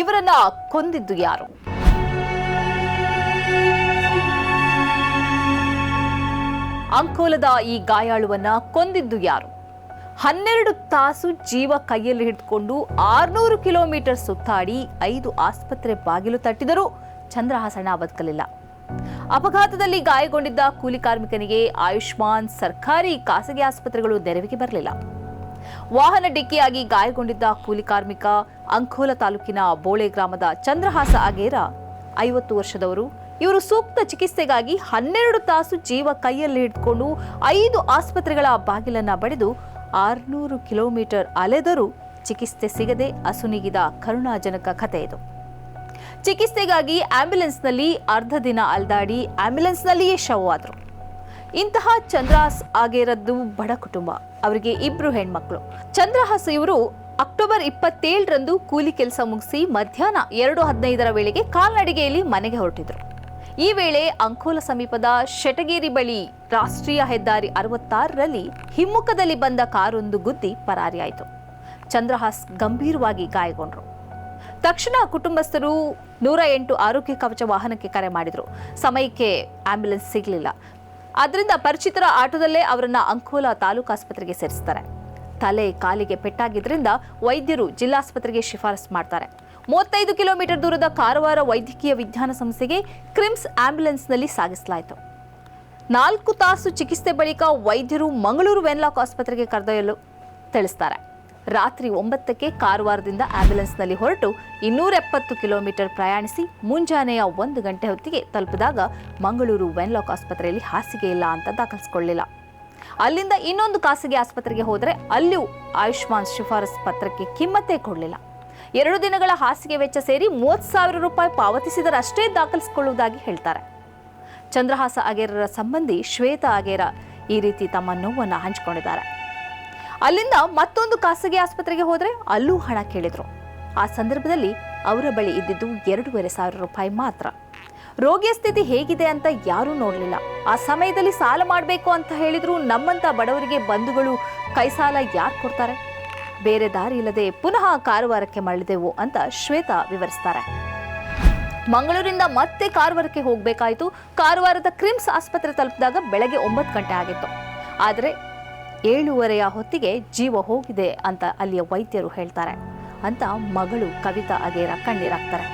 ಇವರನ್ನ ಕೊಂದಿದ್ದು ಯಾರು? ಅಂಕೋಲದ ಈ ಗಾಯಾಳುವನ್ನ ಕೊಂದಿದ್ದು ಯಾರು? ಹನ್ನೆರಡು ತಾಸು ಜೀವ ಕೈಯಲ್ಲಿ ಹಿಡಿದುಕೊಂಡು ಆರ್ನೂರು ಕಿಲೋಮೀಟರ್ ಸುತ್ತಾಡಿ ಐದು ಆಸ್ಪತ್ರೆ ಬಾಗಿಲು ತಟ್ಟಿದರೂ ಚಂದ್ರಹಾಸಣ್ಣ ಬದುಕಲಿಲ್ಲ. ಅಪಘಾತದಲ್ಲಿ ಗಾಯಗೊಂಡಿದ್ದ ಕೂಲಿ ಕಾರ್ಮಿಕನಿಗೆ ಆಯುಷ್ಮಾನ್ ಸರ್ಕಾರಿ ಖಾಸಗಿ ಆಸ್ಪತ್ರೆಗಳು ನೆರವಿಗೆ ಬರಲಿಲ್ಲ. ವಾಹನ ಡಿಕ್ಕಿಯಾಗಿ ಗಾಯಗೊಂಡಿದ್ದ ಕೂಲಿ ಕಾರ್ಮಿಕ ಅಂಕೋಲ ತಾಲೂಕಿನ ಬೋಳೆ ಗ್ರಾಮದ ಚಂದ್ರಹಾಸ ಅಗೇರ, ಐವತ್ತು ವರ್ಷದವರು. ಇವರು ಸೂಕ್ತ ಚಿಕಿತ್ಸೆಗಾಗಿ ಹನ್ನೆರಡು ತಾಸು ಜೀವ ಕೈಯಲ್ಲಿ ಹಿಡಿದುಕೊಂಡು ಐದು ಆಸ್ಪತ್ರೆಗಳ ಬಾಗಿಲನ್ನ ಬಡಿದು ಆರ್ನೂರು ಕಿಲೋಮೀಟರ್ ಅಲೆದರೂ ಚಿಕಿತ್ಸೆ ಸಿಗದೆ ಅಸುನೀಗಿದ ಕರುಣಾಜನಕ ಕಥೆ ಇದು. ಚಿಕಿತ್ಸೆಗಾಗಿ ಆಂಬ್ಯುಲೆನ್ಸ್ನಲ್ಲಿ ಅರ್ಧ ದಿನ ಅಲ್ದಾಡಿ ಆಂಬ್ಯುಲೆನ್ಸ್ನಲ್ಲಿಯೇ ಶವವಾದರು ಇಂತಹ ಚಂದ್ರಹಾಸ್ ಆಗಿರೋದು ಬಡ ಕುಟುಂಬ. ಅವರಿಗೆ ಇಬ್ರು ಹೆಣ್ಮಕ್ಳು. ಚಂದ್ರಹಾಸ್ ಇವರು ಅಕ್ಟೋಬರ್ ಇಪ್ಪತ್ತೇಳರಂದು ಕೂಲಿ ಕೆಲಸ ಮುಗಿಸಿ ಮಧ್ಯಾಹ್ನ ಎರಡು ಹದಿನೈದರ ವೇಳೆಗೆ ಕಾಲ್ನಡಿಗೆಯಲ್ಲಿ ಮನೆಗೆ ಹೊರಟಿದ್ರು. ಈ ವೇಳೆ ಅಂಕೋಲ ಸಮೀಪದ ಶೆಟಗೇರಿ ಬಳಿ ರಾಷ್ಟ್ರೀಯ ಹೆದ್ದಾರಿ ಅರವತ್ತಾರರಲ್ಲಿ ಹಿಮ್ಮುಖದಲ್ಲಿ ಬಂದ ಕಾರೊಂದು ಗುದ್ದಿ ಪರಾರಿಯಾಯಿತು. ಚಂದ್ರಹಾಸ್ ಗಂಭೀರವಾಗಿ ಗಾಯಗೊಂಡರು. ತಕ್ಷಣ ಕುಟುಂಬಸ್ಥರು ನೂರ ಎಂಟು ಆರೋಗ್ಯ ಕವಚ ವಾಹನಕ್ಕೆ ಕರೆ ಮಾಡಿದರು. ಸಮಯಕ್ಕೆ ಆಂಬ್ಯುಲೆನ್ಸ್ ಸಿಗಲಿಲ್ಲ. ಆದ್ರಿಂದ ಪರಿಚಿತರ ಆಟೋದಲ್ಲೇ ಅವರನ್ನ ಅಂಕೋಲ ತಾಲೂಕು ಆಸ್ಪತ್ರೆಗೆ ಸೇರಿಸ್ತಾರೆ. ತಲೆ, ಕಾಲಿಗೆ ಪೆಟ್ಟಾಗಿದ್ದರಿಂದ ವೈದ್ಯರು ಜಿಲ್ಲಾಸ್ಪತ್ರೆಗೆ ಶಿಫಾರಸು ಮಾಡ್ತಾರೆ. ಮೂವತ್ತೈದು ಕಿಲೋಮೀಟರ್ ದೂರದ ಕಾರವಾರ ವೈದ್ಯಕೀಯ ವಿಜ್ಞಾನ ಸಂಸ್ಥೆಗೆ ಕ್ರಿಮ್ಸ್ ಆಂಬ್ಯುಲೆನ್ಸ್ನಲ್ಲಿ ಸಾಗಿಸಲಾಯಿತು. ನಾಲ್ಕು ತಾಸು ಚಿಕಿತ್ಸೆ ಬಳಿಕ ವೈದ್ಯರು ಮಂಗಳೂರು ವೆನ್ಲಾಕ್ ಆಸ್ಪತ್ರೆಗೆ ಕರೆದೊಯ್ಯಲು ತಿಳಿಸ್ತಾರೆ. ರಾತ್ರಿ ಒಂಬತ್ತಕ್ಕೆ ಕಾರವಾರದಿಂದ ಆಂಬ್ಯುಲೆನ್ಸ್ನಲ್ಲಿ ಹೊರಟು ಇನ್ನೂರ ಎಪ್ಪತ್ತು ಕಿಲೋಮೀಟರ್ ಪ್ರಯಾಣಿಸಿ ಮುಂಜಾನೆಯ ಒಂದು ಗಂಟೆ ಹೊತ್ತಿಗೆ ತಲುಪಿದಾಗ ಮಂಗಳೂರು ವೆನ್ಲಾಕ್ ಆಸ್ಪತ್ರೆಯಲ್ಲಿ ಹಾಸಿಗೆ ಇಲ್ಲ ಅಂತ ದಾಖಲಿಸಿಕೊಳ್ಳಿಲ್ಲ ಅಲ್ಲಿಂದ ಇನ್ನೊಂದು ಖಾಸಗಿ ಆಸ್ಪತ್ರೆಗೆ ಹೋದರೆ ಅಲ್ಲಿಯೂ ಆಯುಷ್ಮಾನ್ ಶಿಫಾರಸ್ ಪತ್ರಕ್ಕೆ ಕಿಮ್ಮತ್ತೇ ಕೊಡಲಿಲ್ಲ. ಎರಡು ದಿನಗಳ ಹಾಸಿಗೆ ವೆಚ್ಚ ಸೇರಿ ಮೂವತ್ತು ಸಾವಿರ ರೂಪಾಯಿ ಪಾವತಿಸಿದರಷ್ಟೇ ದಾಖಲಿಸಿಕೊಳ್ಳುವುದಾಗಿ ಹೇಳ್ತಾರೆ. ಚಂದ್ರಹಾಸ ಅಗೇರರ ಸಂಬಂಧಿ ಶ್ವೇತಾ ಅಗೇರ ಈ ರೀತಿ ತಮ್ಮ ನೋವನ್ನು ಹಂಚಿಕೊಂಡಿದ್ದಾರೆ. ಅಲ್ಲಿಂದ ಮತ್ತೊಂದು ಖಾಸಗಿ ಆಸ್ಪತ್ರೆಗೆ ಹೋದರೆ ಅಲ್ಲೂ ಹಣ ಕೇಳಿದ್ರು. ಆ ಸಂದರ್ಭದಲ್ಲಿ ಅವರ ಬಳಿ ಇದ್ದಿದ್ದು ಎರಡೂವರೆ ಸಾವಿರ ರೂಪಾಯಿ ಮಾತ್ರ. ರೋಗಿಯ ಸ್ಥಿತಿ ಹೇಗಿದೆ ಅಂತ ಯಾರೂ ನೋಡಲಿಲ್ಲ. ಆ ಸಮಯದಲ್ಲಿ ಸಾಲ ಮಾಡಬೇಕು ಅಂತ ಹೇಳಿದ್ರು ನಮ್ಮಂತ ಬಡವರಿಗೆ ಬಂಧುಗಳು ಕೈ ಸಾಲ ಯಾರು ಕೊಡ್ತಾರೆ? ಬೇರೆ ದಾರಿ ಇಲ್ಲದೆ ಪುನಃ ಕಾರವಾರಕ್ಕೆ ಮರಳಿದೆವು ಅಂತ ಶ್ವೇತಾ ವಿವರಿಸ್ತಾರೆ. ಮಂಗಳೂರಿಂದ ಮತ್ತೆ ಕಾರವಾರಕ್ಕೆ ಹೋಗಬೇಕಾಯಿತು. ಕಾರವಾರದ ಕ್ರಿಮ್ಸ್ ಆಸ್ಪತ್ರೆ ತಲುಪಿದಾಗ ಬೆಳಗ್ಗೆ ಒಂಬತ್ತು ಗಂಟೆ ಆಗಿತ್ತು. ಆದರೆ ಏಳೂವರೆಯ ಹೊತ್ತಿಗೆ ಜೀವ ಹೋಗಿದೆ ಅಂತ ಅಲ್ಲಿಯ ವೈದ್ಯರು ಹೇಳ್ತಾರೆ. ಅಂತ ಮಗಳು ಕವಿತಾ ಅಗೇರ ಕಣ್ಣೀರಾಗ್ತಾರೆ.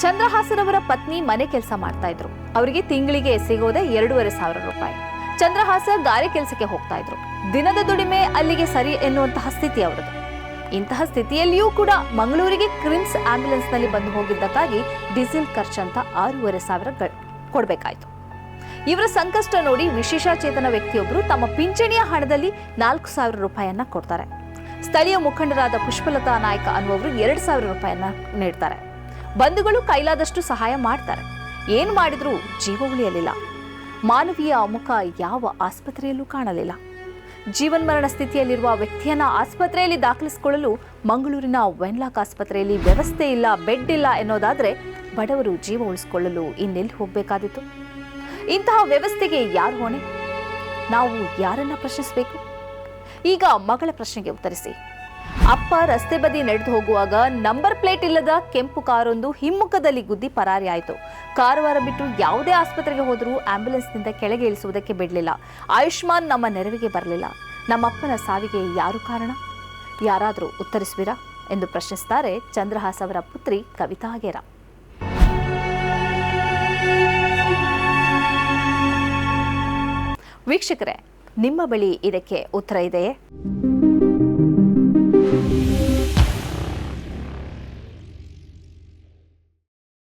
ಚಂದ್ರಹಾಸನವರ ಪತ್ನಿ ಮನೆ ಕೆಲಸ ಮಾಡ್ತಾ ಇದ್ರು. ಅವರಿಗೆ ತಿಂಗಳಿಗೆ ಸಿಗೋದೆ ಎರಡೂವರೆ ಸಾವಿರ ರೂಪಾಯಿ. ಚಂದ್ರಹಾಸ ಗಾರೆ ಕೆಲಸಕ್ಕೆ ಹೋಗ್ತಾ ಇದ್ರು. ದಿನದ ದುಡಿಮೆ ಅಲ್ಲಿಗೆ ಸರಿ ಎನ್ನುವಂತಹ ಸ್ಥಿತಿ ಅವರದು. ಇಂತಹ ಸ್ಥಿತಿಯಲ್ಲಿಯೂ ಕೂಡ ಮಂಗಳೂರಿಗೆ ಕ್ರಿಮ್ಸ್ ಆಂಬ್ಯುಲೆನ್ಸ್ನಲ್ಲಿ ಬಂದು ಹೋಗಿದ್ದಕ್ಕಾಗಿ ಡೀಸೆಲ್ ಖರ್ಚಂತ ಆರೂವರೆ ಸಾವಿರ ಕೊಡಬೇಕಾಯಿತು ಕೊಡ್ಬೇಕಾಯ್ತು. ಇವರ ಸಂಕಷ್ಟ ನೋಡಿ ವಿಶೇಷಚೇತನ ವ್ಯಕ್ತಿಯೊಬ್ಬರು ತಮ್ಮ ಪಿಂಚಣಿಯ ಹಣದಲ್ಲಿ ನಾಲ್ಕು ಸಾವಿರ ರೂಪಾಯಿಯನ್ನ ಕೊಡ್ತಾರೆ. ಸ್ಥಳೀಯ ಮುಖಂಡರಾದ ಪುಷ್ಪಲತಾ ನಾಯ್ಕ ಅನ್ನುವರು ಎರಡು ಸಾವಿರ ರೂಪಾಯಿಯನ್ನ ನೀಡ್ತಾರೆ. ಬಂಧುಗಳು ಕೈಲಾದಷ್ಟು ಸಹಾಯ ಮಾಡ್ತಾರೆ. ಏನು ಮಾಡಿದ್ರೂ ಜೀವ ಉಳಿಯಲಿಲ್ಲ. ಮಾನವೀಯ ಮುಖ ಯಾವ ಆಸ್ಪತ್ರೆಯಲ್ಲೂ ಕಾಣಲಿಲ್ಲ. ಜೀವನ್ಮರಣ ಸ್ಥಿತಿಯಲ್ಲಿರುವ ವ್ಯಕ್ತಿಯನ್ನ ಆಸ್ಪತ್ರೆಯಲ್ಲಿ ದಾಖಲಿಸಿಕೊಳ್ಳಲು ಮಂಗಳೂರಿನ ವೆನ್ಲಾಕ್ ಆಸ್ಪತ್ರೆಯಲ್ಲಿ ವ್ಯವಸ್ಥೆ ಇಲ್ಲ, ಬೆಡ್ ಇಲ್ಲ ಎನ್ನೋದಾದ್ರೆ ಬಡವರು ಜೀವ ಉಳಿಸಿಕೊಳ್ಳಲು ಇನ್ನೆಲ್ಲಿ ಹೋಗಬೇಕಾದಿತ್ತು? ಇಂತಹ ವ್ಯವಸ್ಥೆಗೆ ಯಾರು ಹೊಣೆ? ನಾವು ಯಾರನ್ನ ಪ್ರಶ್ನಿಸಬೇಕು? ಈಗ ಮಗಳ ಪ್ರಶ್ನೆಗೆ ಉತ್ತರಿಸಿ. ಅಪ್ಪ ರಸ್ತೆ ಬದಿ ನಡೆದು ಹೋಗುವಾಗ ನಂಬರ್ ಪ್ಲೇಟ್ ಇಲ್ಲದ ಕೆಂಪು ಕಾರೊಂದು ಹಿಮ್ಮುಖದಲ್ಲಿ ಗುದ್ದಿ ಪರಾರಿಯಾಯಿತು ಕಾರವಾರ ಬಿಟ್ಟು ಯಾವುದೇ ಆಸ್ಪತ್ರೆಗೆ ಹೋದರೂ ಆಂಬ್ಯುಲೆನ್ಸ್ನಿಂದ ಕೆಳಗೆ ಇಳಿಸುವುದಕ್ಕೆ ಬಿಡಲಿಲ್ಲ. ಆಯುಷ್ಮಾನ್ ನಮ್ಮ ನೆರವಿಗೆ ಬರಲಿಲ್ಲ. ನಮ್ಮಪ್ಪನ ಸಾವಿಗೆ ಯಾರು ಕಾರಣ? ಯಾರಾದರೂ ಉತ್ತರಿಸುವಿರಾ? ಎಂದು ಪ್ರಶ್ನಿಸುತ್ತಾರೆ ಚಂದ್ರಹಾಸ್ ಅವರ ಪುತ್ರಿ ಕವಿತಾ ಆಗೇರ ವೀಕ್ಷಕರೇ ನಿಮ್ಮ ಬಳಿ ಇದಕ್ಕೆ ಉತ್ತರ ಇದೆಯೇ?